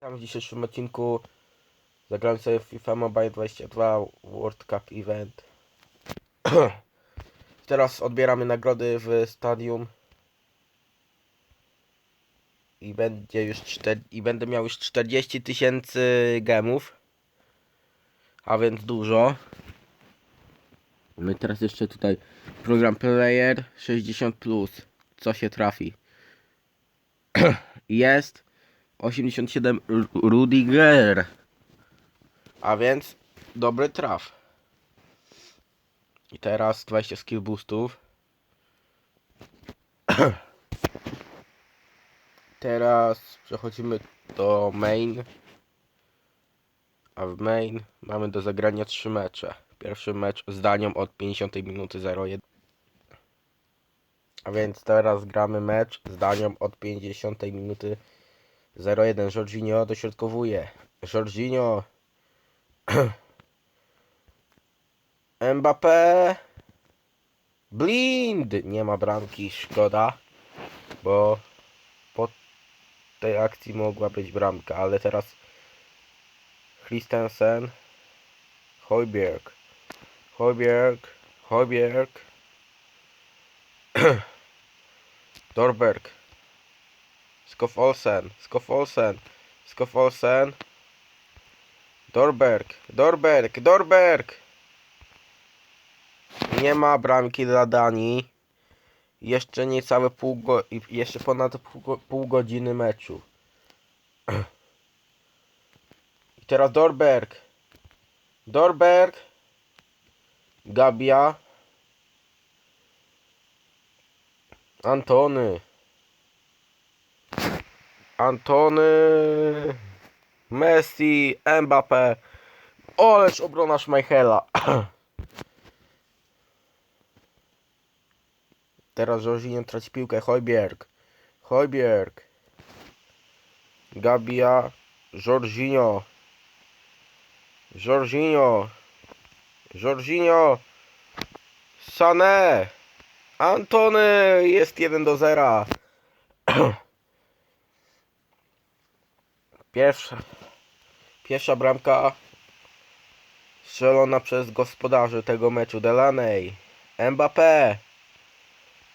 Tam w dzisiejszym odcinku zagrałem sobie FIFA Mobile 22 World Cup Event. Teraz odbieramy nagrody w stadium. I będzie już i będę miał już 40 tysięcy gemów. A więc dużo. My teraz jeszcze tutaj program player 60 plus. Co się trafi? Jest 87 Ru- Rudiger. A więc dobry traf. I teraz 20 skill boostów. teraz przechodzimy do main. A w main mamy do zagrania 3 mecze. Pierwszy mecz z Danią od 50 minuty 01. A więc teraz gramy mecz z Danią od 50 minuty 0-1. Jorginho dośrodkowuje. Jorginho. Mbappé. Blind. Nie ma bramki. Szkoda. Bo po tej akcji mogła być bramka. Ale teraz Christensen. Hojbjerg. Hojbjerg. Hojbjerg. Dorberg. Skof Olsen, Skof Olsen, Skof Olsen. Dorberg, Dorberg, Dorberg. Nie ma bramki dla Danii. Jeszcze niecałe pół go jeszcze ponad pół, pół godziny meczu. I teraz Dorberg. Dorberg. Gabia. Antony. Antony, Messi, Mbappé. Oleż obrona Schmeichela. Teraz Jorginho traci piłkę. Hojbjerg. Hojbjerg. Gabia. Jorginho. Jorginho. Jorginho. Sané. Antony jest 1 do 0. Pierwsza, pierwsza bramka strzelona przez gospodarzy tego meczu Delaney. Mbappé.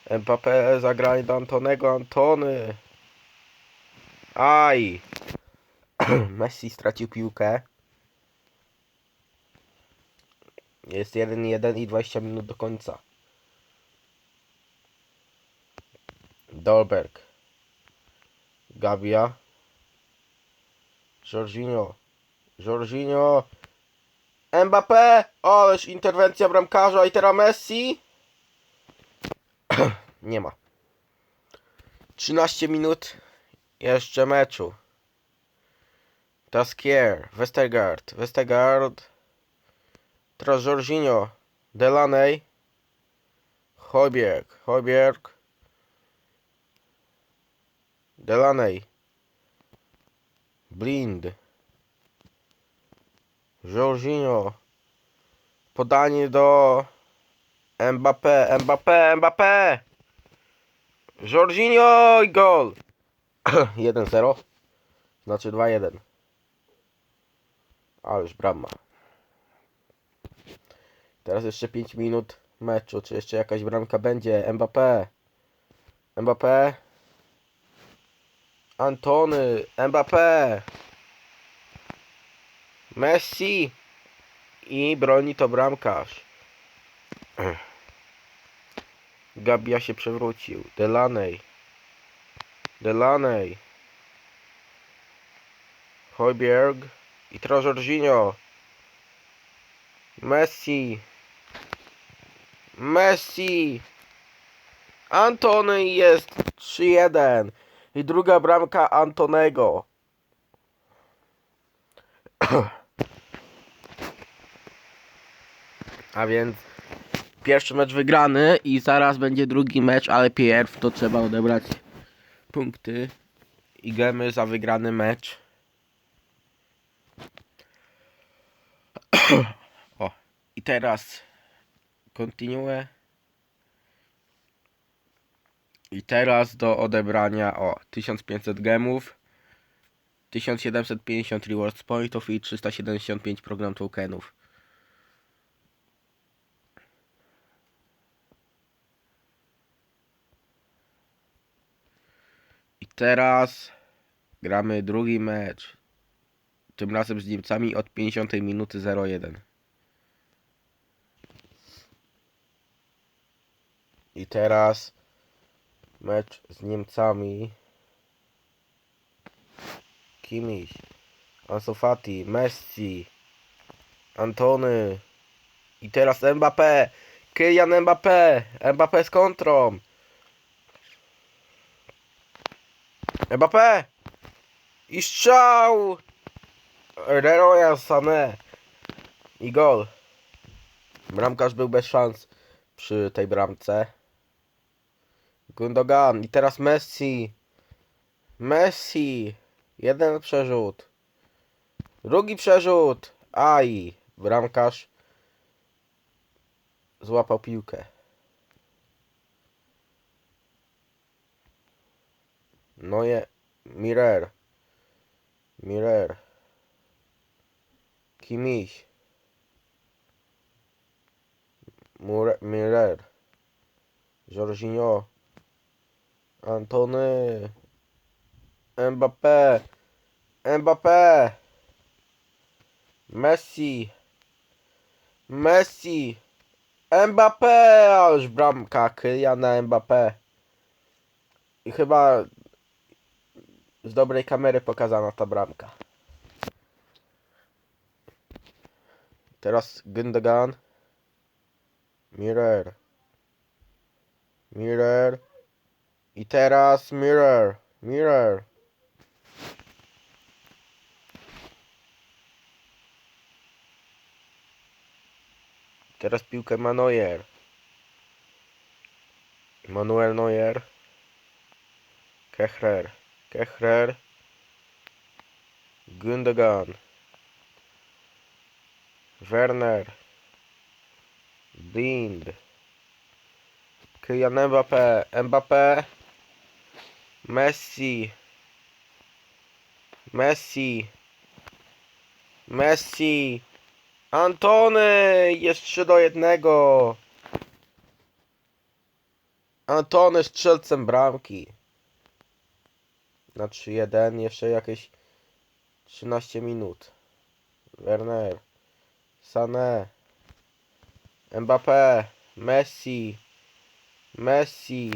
Mbappé zagranie do Antonego Antony. Aj. Messi stracił piłkę. Jest 1-1 i 20 minut do końca. Dolberg. Gabia. Jorginho. Jorginho. Mbappé. Ależ interwencja bramkarza i teraz Messi. Nie ma. 13 minut jeszcze meczu. Taskier. Westergaard. Westergaard. Teraz Jorginho. Delaney. Hojbjerg. Hojbjerg. Delaney. Blind. Jorginho. Podanie do Mbappé, Mbappé, Mbappé. Jorginho i gol. 1-0. Znaczy 2-1. Ależ brama. Teraz jeszcze 5 minut meczu. Czy jeszcze jakaś bramka będzie? Mbappé. Mbappé. Antony, Mbappé, Messi i broni to bramkarz. Gabia się przewrócił. Delaney. Delaney. Hojbjerg. I teraz Jorginho. Messi. Messi. Antony jest 3-1. I druga bramka Antonego. A więc pierwszy mecz wygrany i zaraz będzie drugi mecz, ale pierw to trzeba odebrać punkty i gemy za wygrany mecz. o, i teraz kontynuuję. I teraz do odebrania o 1500 gemów 1750 rewards pointów i 375 program tokenów. I teraz gramy drugi mecz. Tym razem z Niemcami od 50 minuty 01. I teraz mecz z Niemcami. Kimmich, Ansu Fati, Messi, Antony i teraz Mbappé, Kylian Mbappé, Mbappé z kontrą. Mbappé i strzał Leroya Sané i gol. Bramkarz był bez szans przy tej bramce. Gundogan i teraz Messi. Messi. Jeden przerzut. Drugi przerzut. Aj. Bramkarz złapał piłkę. No je. Mirer. Mirer. Mure, Mirer. Jorginho. Antony. Mbappé. Mbappé. Messi. Messi. Mbappé. Ależ bramka Kyliana Mbappé. I chyba z dobrej kamery pokazana ta bramka. Teraz Gündogan. Mirror. Mirror. I teraz Mirror. Mirror. Teraz piłkę ma Neuer. Manuel Neuer. Kechrer. Kechrer. Gündogan. Werner. Blind. Kylian Mbappé. Mbappé. Messi. Messi. Messi. Antony! 3 do 1. Antony strzelcem bramki. Na 3-1 jeszcze jakieś 13 minut. Werner. Sané. Mbappé. Messi. Messi.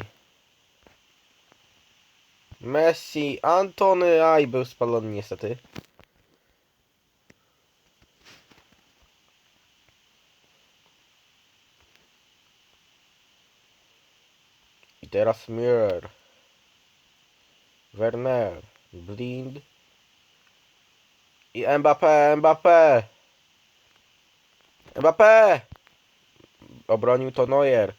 Messi. Antony. Aj, był spalony niestety. I teraz Mirror. Werner. Blind. I Mbappé, Mbappé. Mbappé! Obronił to Neuer.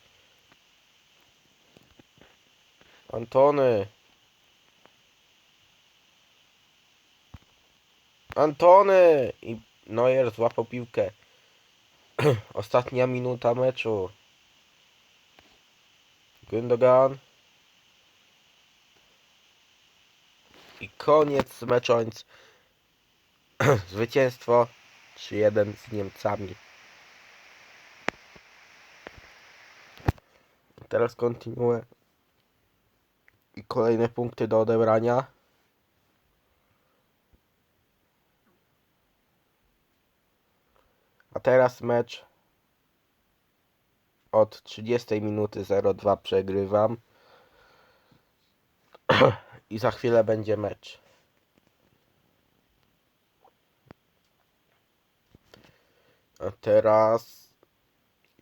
Antony. Antony! I Neuer złapał piłkę. Ostatnia minuta meczu. Gündogan. I koniec meczońc. Zwycięstwo 3-1 z Niemcami. Teraz kontynuuję. I kolejne punkty do odebrania. A teraz mecz od 30 minuty 02 przegrywam. I za chwilę będzie mecz. A teraz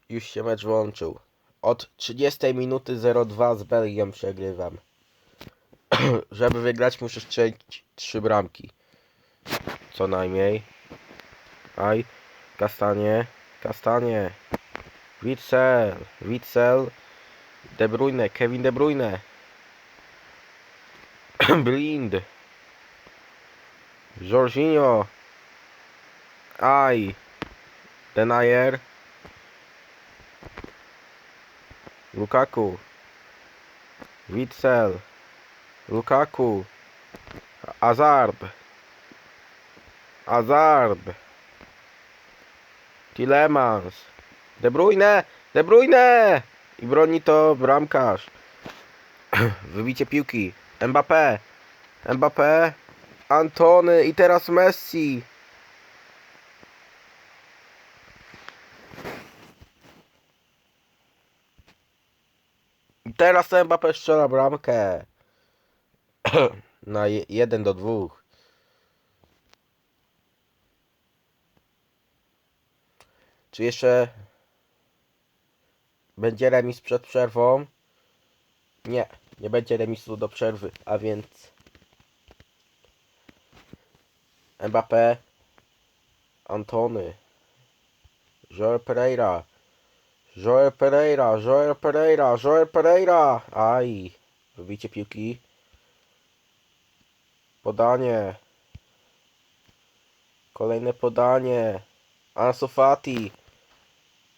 już się mecz włączył. Od 30 minuty 02 z Belgią przegrywam. Żeby wygrać muszę strzelić 3 bramki. Co najmniej. Aj, kastanie, kastanie. Witzel, Witzel, De Bruyne, Kevin De Bruyne. Blind. Jorginho. Aj. Denayer. Lukaku. Witzel. Lukaku. Hazard. Hazard. Tillemans. De Bruyne. De Bruyne. I broni to bramkarz. Wybicie piłki. Mbappé. Mbappé. Antony. I teraz Messi. Teraz Mbappé strzela bramkę. Na 1 do 2. Czy jeszcze będzie remis przed przerwą? Nie, nie będzie remisu do przerwy, a więc Mbappé, Antony, Joel Pereira, Joel Pereira, Joel Pereira, Joel Pereira, aj, wybicie piłki, podanie, kolejne podanie, Ansu Fati,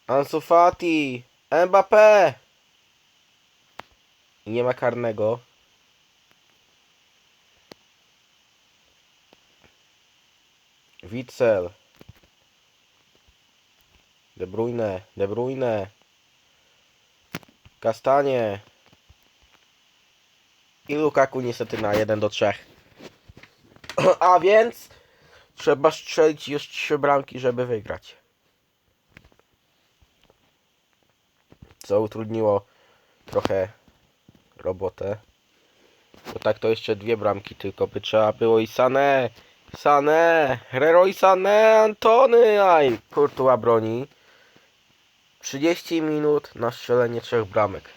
Ansu Fati, Mbappé, i nie ma karnego. Witzel. De Bruyne, De Bruyne. Kastanie. I Lukaku niestety na 1 do 3. A więc trzeba strzelić już 3 bramki, żeby wygrać. Co utrudniło trochę robotę. Bo tak to jeszcze dwie bramki tylko by trzeba było i Sané, Sané, Leroy Sané, Antony, aj, Courtois broni. 30 minut na strzelenie trzech bramek.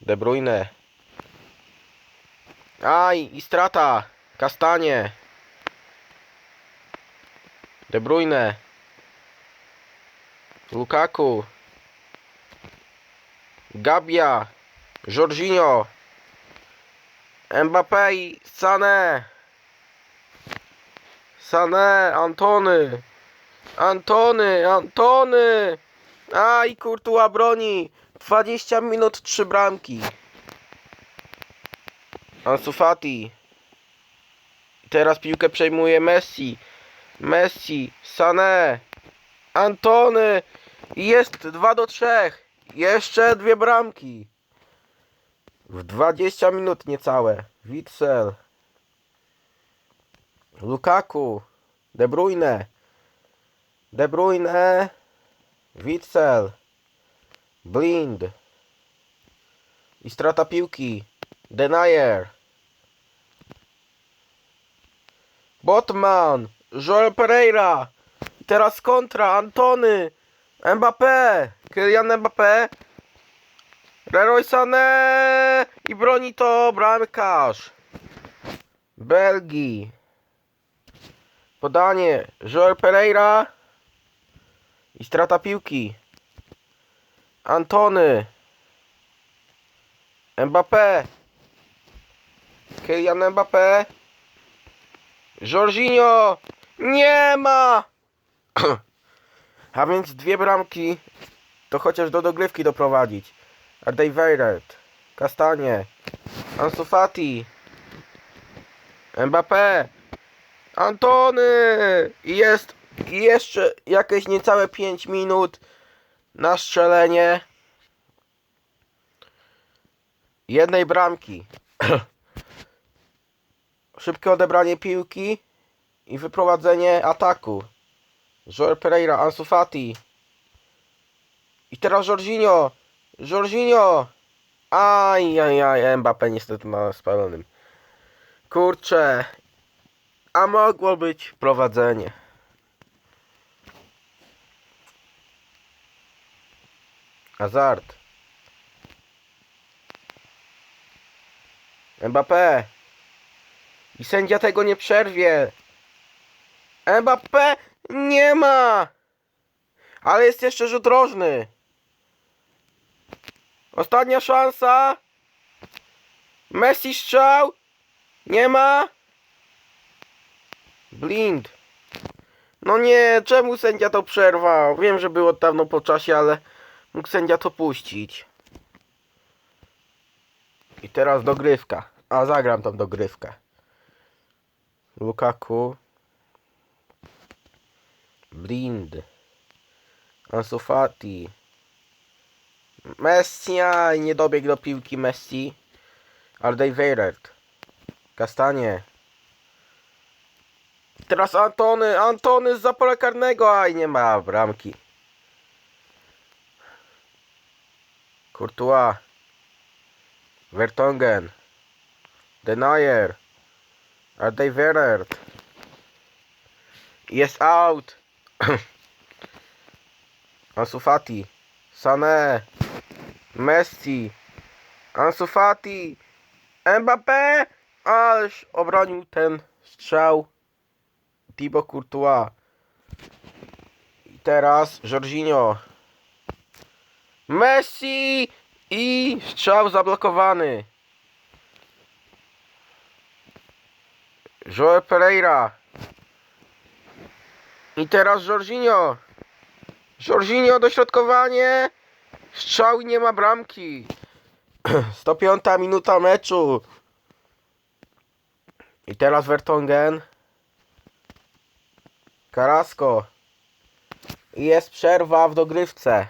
De Bruyne. Aj, i strata. Kastanie. De Bruyne. Lukaku. Gabia, Jorginho, Mbappé i Sané. Sané, Antony. Antony, Antony. A i Courtois broni. 20 minut, 3 bramki. Ansu Fati. Teraz piłkę przejmuje Messi. Messi, Sané, Antony. Jest 2 do 3. Jeszcze dwie bramki. W 20 minut niecałe. Witzel. Lukaku. De Bruyne. De Bruyne. Witzel. Blind. I strata piłki. Denier. Botman. Joel Pereira. Teraz kontra. Antony. Mbappé. Kylian Mbappé. Leroy Sané. I broni to bramkarz. Belgii. Podanie. Joel Pereira. I strata piłki. Antony. Mbappé. Kylian Mbappé. Jorginho. Nie ma. A więc dwie bramki to chociaż do dogrywki doprowadzić. Ardejweiret, Kastanie, Ansu Fati, Mbappé, Antony i jest jeszcze jakieś niecałe 5 minut na strzelenie jednej bramki. Szybkie odebranie piłki i wyprowadzenie ataku. Joel Pereira, Ansu Fati. I teraz Jorginho. Jorginho. Aj, aj, aj, Mbappé niestety na spalonym. Kurczę. A mogło być prowadzenie. Hazard. Mbappé. I sędzia tego nie przerwie. Mbappé nie ma. Ale jest jeszcze rzut rożny. Ostatnia szansa. Messi strzał. Nie ma. Blind. No nie, czemu sędzia to przerwał? Wiem, że było dawno po czasie, ale mógł sędzia to puścić. I teraz dogrywka. A zagram tą dogrywkę. Lukaku. Blind. Ansu Fati. Messi, aj, nie dobiegł do piłki Messi. Alderweireld. Kastanie. Teraz Antony, Antony z zapola karnego, aj nie ma bramki. Courtois. Vertonghen. Denier. Alderweireld. Jest out. Ansu Fati. Sané. Messi. Ansu Fati. Mbappé. Ależ obronił ten strzał. Thibaut Courtois. I teraz Jorginho. Messi. I strzał zablokowany. Joel Pereira. I teraz Jorginho. Jorginho dośrodkowanie. Strzał i nie ma bramki. 105 minuta meczu. I teraz Vertonghen. Carrasco. I jest przerwa w dogrywce.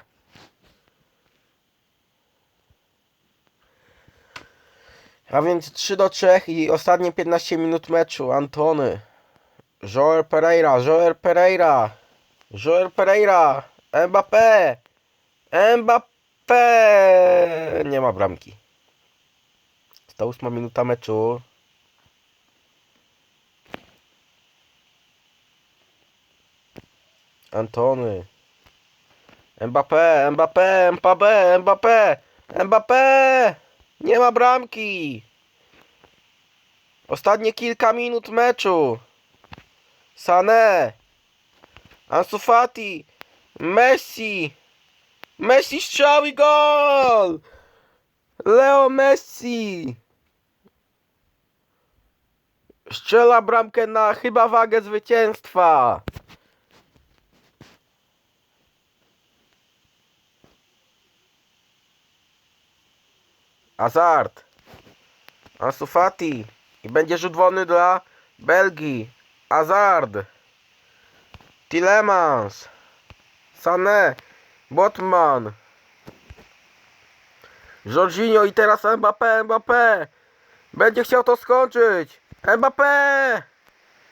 A więc 3 do 3 i ostatnie 15 minut meczu. Antony. Joel Pereira, Joel Pereira. Joel Pereira. Mbappé. Mbappé. Nie ma bramki. 108 minuta meczu. Antony. Mbappé, Mbappé, Mbappé, Mbappé, Mbappé! Nie ma bramki! Ostatnie kilka minut meczu. Sané. Ansu Fati. Messi. Messi strzał i gol! Leo Messi. Strzela bramkę na chyba wagę zwycięstwa. Hazard. Ansu Fati. I będzie rzut wolny dla Belgii. Hazard. Tillemans. Sané. Botman. Jorginho i teraz Mbappé, Mbappé. Będzie chciał to skończyć. Mbappé.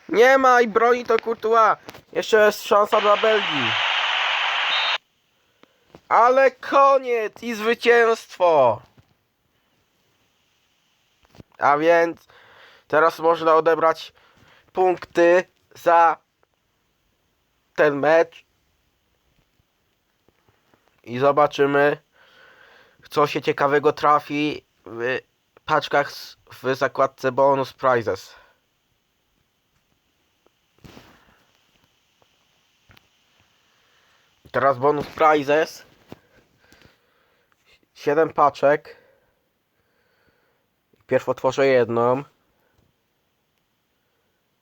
Nie ma i broni to Courtois. Jeszcze jest szansa dla Belgii. Ale koniec i zwycięstwo. A więc teraz można odebrać punkty za ten mecz. I zobaczymy, co się ciekawego trafi w paczkach w zakładce bonus prizes. Teraz bonus prizes. 7 paczek. Pierw otworzę jedną.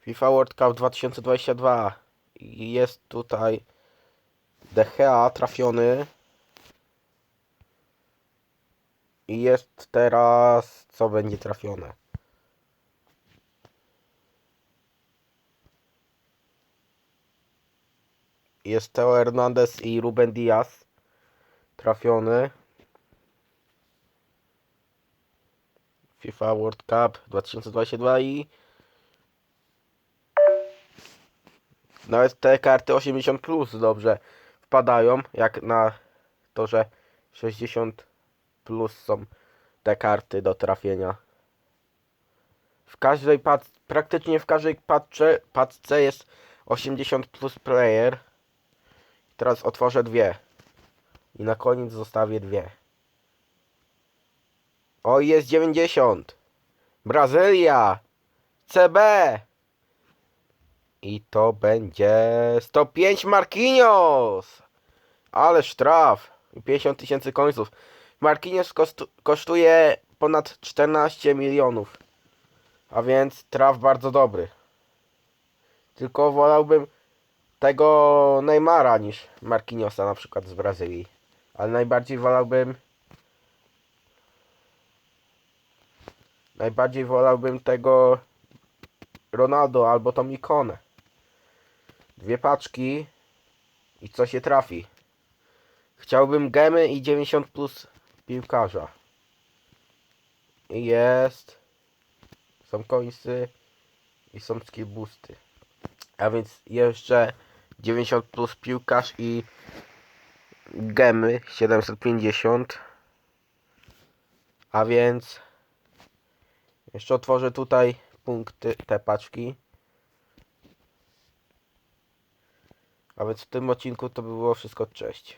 FIFA World Cup 2022. I jest tutaj DHA trafiony. I jest teraz co będzie trafione. Jest Teo Hernandez i Ruben Diaz trafiony. FIFA World Cup 2022 i nawet te karty 80 plus dobrze wpadają, jak na to, że 60 plus są te karty do trafienia. W każdej pac praktycznie w każdej paczce, paczce jest 80 plus player. Teraz otworzę dwie. I na koniec zostawię dwie. O, jest 90. Brazylia. CB. I to będzie 105 Marquinhos. Ale sztraf. I 50 tysięcy końców. Marquinhos kosztuje ponad 14 milionów. A więc traf bardzo dobry. Tylko wolałbym tego Neymara niż Marquinhosa na przykład z Brazylii. Ale najbardziej wolałbym Najbardziej wolałbym tego Ronaldo albo tą ikonę. Dwie paczki i co się trafi. Chciałbym gemy i 90 plus piłkarza. I jest. Są końsy i są skill boosty. A więc jeszcze 90 plus piłkarz i gemy 750. A więc jeszcze otworzę tutaj punkty, te paczki. A więc w tym odcinku to by było wszystko. Cześć.